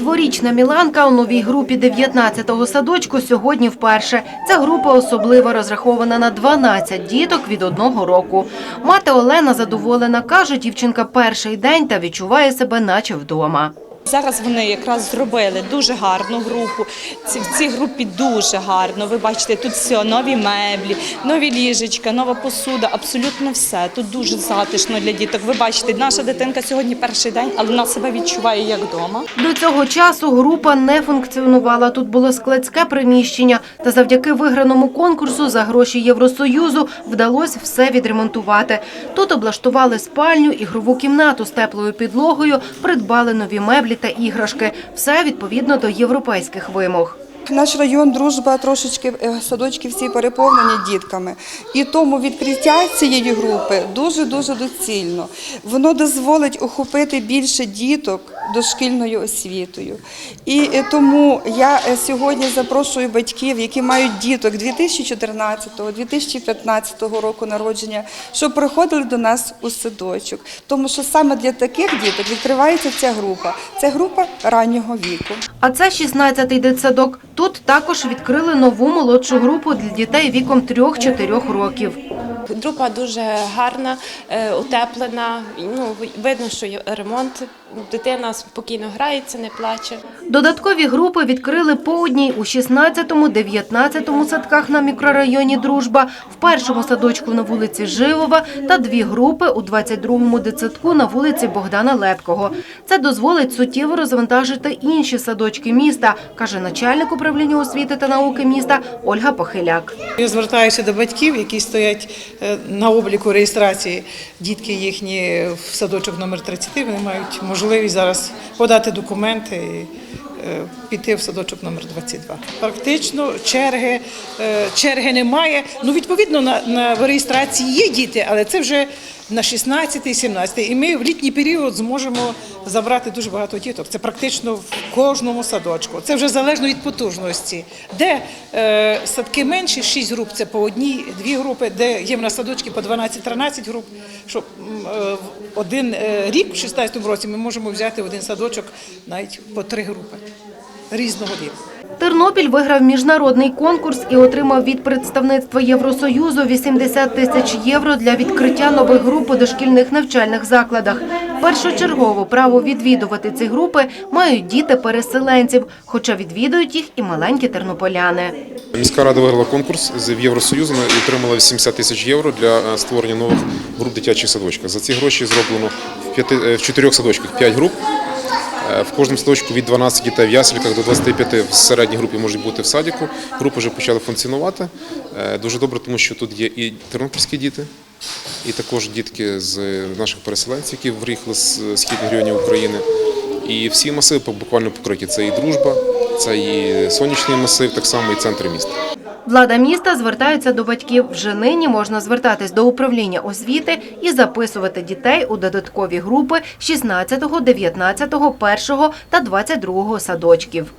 Дворічна Міланка у новій групі 19-го садочку сьогодні вперше. Ця група особливо розрахована на 12 діток від одного року. Мати Олена задоволена, каже, дівчинка перший день та відчуває себе наче вдома. Зараз вони якраз зробили дуже гарну групу. В цій групі дуже гарно. Ви бачите, тут все нові меблі, нові ліжечка, нова посуда, абсолютно все. Тут дуже затишно для діток. Ви бачите, наша дитинка сьогодні перший день, але вона себе відчуває як вдома. До цього часу група не функціонувала. Тут було складське приміщення. Та завдяки виграному конкурсу за гроші Євросоюзу вдалося все відремонтувати. Тут облаштували спальню, ігрову кімнату з теплою підлогою, придбали нові меблі та іграшки. Все відповідно до європейських вимог. Наш район дружба трошечки е, садочки всі переповнені дітками, і тому відкриття цієї групи дуже дуже доцільно. Воно дозволить охопити більше діток дошкільною освітою. І е, тому я е, сьогодні запрошую батьків, які мають діток 2014-2015 року народження, щоб приходили до нас у садочок. Тому що саме для таких діток відкривається ця група. Це група раннього віку. А це 16-й дитсадок. Тут також відкрили нову молодшу групу для дітей віком 3-4 років. Група дуже гарна, е, утеплена. Ну видно, що ремонт. Дитина спокійно грається, не плаче. Додаткові групи відкрили по одній у 16-му, 19-му садках на мікрорайоні Дружба, в першому садочку на вулиці Живова та дві групи у 22-му дитсадку на вулиці Богдана Лепкого. Це дозволить суттєво розвантажити інші садочки міста, каже начальник управління освіти та науки міста Ольга Похиляк. Я звертаюся до батьків, які стоять е, на обліку реєстрації. Дітки їхні в садочок номер 30, вони мають можливість зараз подати документи і е, піти в садочок номер 22. Практично черги, е, черги немає. Ну, відповідно, на, на реєстрації є діти, але це вже на 16 17 І ми в літній період зможемо забрати дуже багато діток. Це практично в кожному садочку. Це вже залежно від потужності. Де е, садки менші, 6 груп, це по одній, дві групи, де є в нас садочки по 12-13 груп. Щоб е, один е, рік, в 16 році, ми можемо взяти один садочок навіть по три групи різного віку. Тернопіль виграв міжнародний конкурс і отримав від представництва Євросоюзу 80 тисяч євро для відкриття нових груп у дошкільних навчальних закладах. Першочергово право відвідувати ці групи мають діти переселенців, хоча відвідують їх і маленькі тернополяни. Міська рада виграла конкурс з Євросоюзу і отримала 80 тисяч євро для е, створення нових груп дитячих садочків. За ці гроші зроблено в, п'яти, е, в чотирьох садочках 5 груп. Е, В кожному садочку від 12 дітей в ясликах до 25 в середній групі можуть бути в садіку. Групи вже почали функціонувати. Дуже добре, тому що тут є і тернопільські діти, і також дітки з наших переселенців, які приїхали з східних районів України. І всі масиви буквально покриті. Це і дружба, це і сонячний масив, так само і центр міста. Влада міста звертається до батьків. Вже нині можна звертатись до управління освіти і записувати дітей у додаткові групи 16, 19, 1 та 22 садочків.